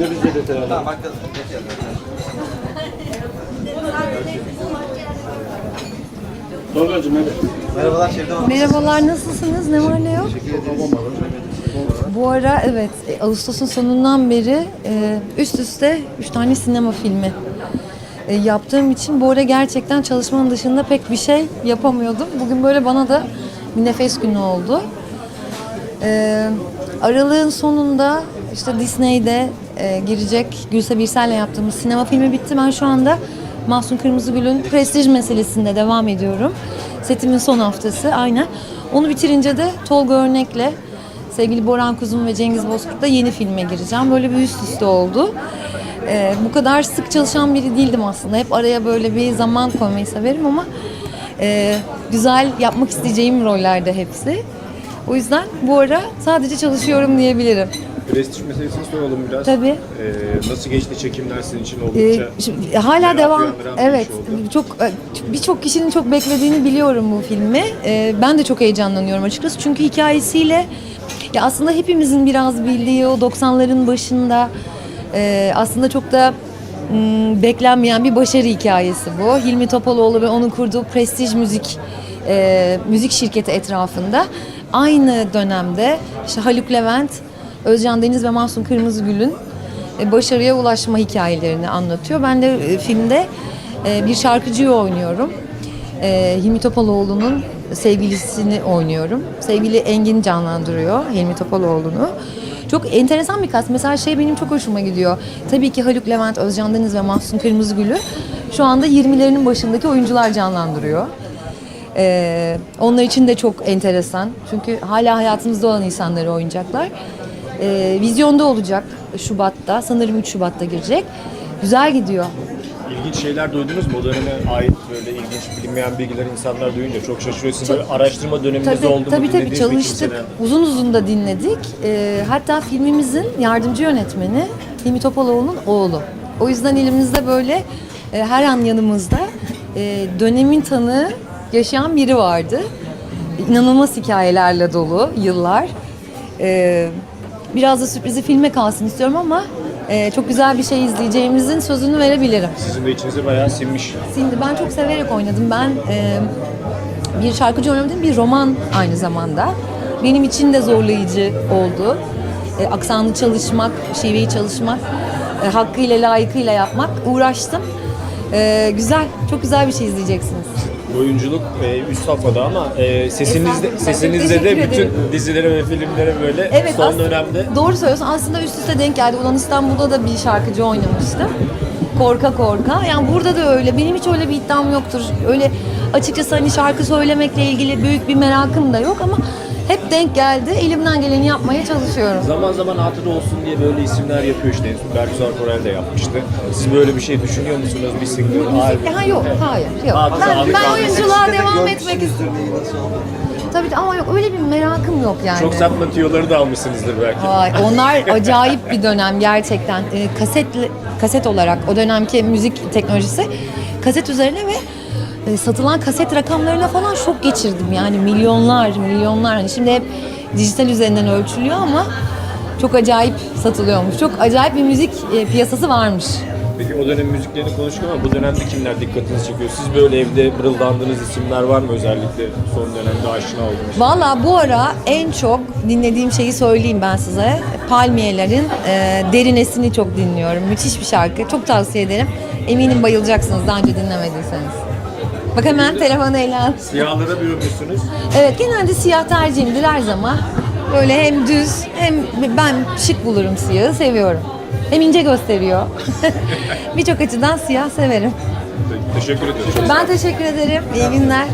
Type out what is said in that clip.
Biz de detay alalım. Tolga'cığım hadi. Merhabalar Şevdem Hanım. Merhabalar, nasılsınız? Ne var ne yok? Bu ara evet, e, Ağustos'un sonundan beri e, üst üste 3 tane sinema filmi e, yaptığım için bu ara gerçekten çalışmanın dışında pek bir şey yapamıyordum. Bugün böyle bana da bir nefes günü oldu. E, aralığın sonunda işte Disney'de e, girecek Gülse Birsel'le yaptığımız sinema filmi bitti. Ben şu anda Mahsun Kırmızıgül'ün prestij meselesinde devam ediyorum. Setimin son haftası aynen. Onu bitirince de Tolga Örnek'le sevgili Boran Kuzum ve Cengiz Bozkurt'la yeni filme gireceğim. Böyle bir üst üste oldu. E, bu kadar sık çalışan biri değildim aslında. Hep araya böyle bir zaman koymayı severim ama e, güzel yapmak isteyeceğim rollerde hepsi. O yüzden bu ara sadece çalışıyorum diyebilirim. Prestij meselesini soralım biraz. Tabii. Ee, nasıl geçti çekimler sizin için Ee, oldukça? şimdi hala merak devam. uyandıran bir Evet. iş oldu. Çok e, birçok kişinin çok beklediğini biliyorum bu filmi. Ee, ben de çok heyecanlanıyorum açıkçası. Çünkü hikayesiyle ya aslında hepimizin biraz bildiği o 90'ların başında e, aslında çok da m, beklenmeyen bir başarı hikayesi bu. Hilmi Topaloğlu ve onun kurduğu prestij müzik e, müzik şirketi etrafında aynı dönemde işte Haluk Levent, Özcan Deniz ve Mahsun Kırmızıgül'ün e, başarıya ulaşma hikayelerini anlatıyor. Ben de e, filmde e, bir şarkıcıyı oynuyorum. Hilmi Topaloğlu'nun sevgilisini oynuyorum. Sevgili Engin canlandırıyor Hilmi Topaloğlu'nu. Çok enteresan bir kas. Mesela şey benim çok hoşuma gidiyor. Tabii ki Haluk Levent, Özcan Deniz ve Mahsun Kırmızıgül'ü şu anda 20'lerinin başındaki oyuncular canlandırıyor. Ee, onlar için de çok enteresan. Çünkü hala hayatımızda olan insanları oynayacaklar. Ee, vizyonda olacak Şubat'ta. Sanırım 3 Şubat'ta girecek. Güzel gidiyor. İlginç şeyler duydunuz mu? O döneme ait böyle ilginç bilinmeyen bilgiler insanlar duyunca çok şaşırıyor. Sizin böyle araştırma döneminiz Tabii oldu mu? tabii, tabii çalıştık. Uzun uzun da dinledik. Ee, hatta filmimizin yardımcı yönetmeni Hilmi Topaloğlu'nun oğlu. O yüzden elimizde böyle e, her an yanımızda e, dönemin tanığı yaşayan biri vardı. İnanılmaz hikayelerle dolu yıllar. Ee, biraz da sürprizi filme kalsın istiyorum ama e, çok güzel bir şey izleyeceğimizin sözünü verebilirim. Sizin de içinize bayağı sinmiş. Şimdi ben çok severek oynadım. Ben e, bir şarkıcı oynamadım, bir roman aynı zamanda. Benim için de zorlayıcı oldu. E, aksanlı çalışmak, şiveyi çalışmak, e, hakkıyla layıkıyla yapmak. Uğraştım. E, güzel, çok güzel bir şey izleyeceksiniz. Oyunculuk e, üst safhada ama e, sesinizde, Estağfurullah. sesinizde de teşekkür bütün ederim. dizilere ve filmlere böyle Evet, son aslında- dönemde Doğru söylüyorsun. Aslında üst üste denk geldi. Ulan İstanbul'da da bir şarkıcı oynamıştım. Korka korka. Yani burada da öyle. Benim hiç öyle bir iddiam yoktur. Öyle açıkçası hani şarkı söylemekle ilgili büyük bir merakım da yok ama hep denk geldi. Elimden geleni yapmaya çalışıyorum. zaman zaman hatıra olsun diye böyle isimler yapıyor işte. Bergüzar Korel de yapmıştı. Siz böyle bir şey düşünüyor musunuz? Bir single, albüm? Ha yok, hayır, yok. Hatıra Ben, ben oyunculuğa devam etmek istiyorum. Tabii ama yok öyle bir merakım yok yani. Çok sapma tüyoları da almışsınızdır belki. Vay, onlar acayip bir dönem gerçekten. Ee, kaset kaset olarak o dönemki müzik teknolojisi kaset üzerine ve e, satılan kaset rakamlarına falan şok geçirdim. Yani milyonlar, milyonlar. Hani şimdi hep dijital üzerinden ölçülüyor ama çok acayip satılıyormuş. Çok acayip bir müzik e, piyasası varmış. Peki o dönem müziklerini konuştuk ama bu dönemde kimler dikkatinizi çekiyor? Siz böyle evde mırıldandığınız isimler var mı özellikle son dönemde aşina olduğunuz? Valla bu ara en çok dinlediğim şeyi söyleyeyim ben size. Palmiyelerin e, Derinesini çok dinliyorum. Müthiş bir şarkı. Çok tavsiye ederim. Eminim bayılacaksınız daha önce dinlemediyseniz. Bak hemen telefonu ele al. Siyahlara bürünmüşsünüz. Evet genelde siyah tercihimdir her zaman. Böyle hem düz hem ben şık bulurum siyahı seviyorum. Hem ince gösteriyor. Birçok açıdan siyah severim. Teşekkür ediyorum. Ben teşekkür ederim. İyi günler.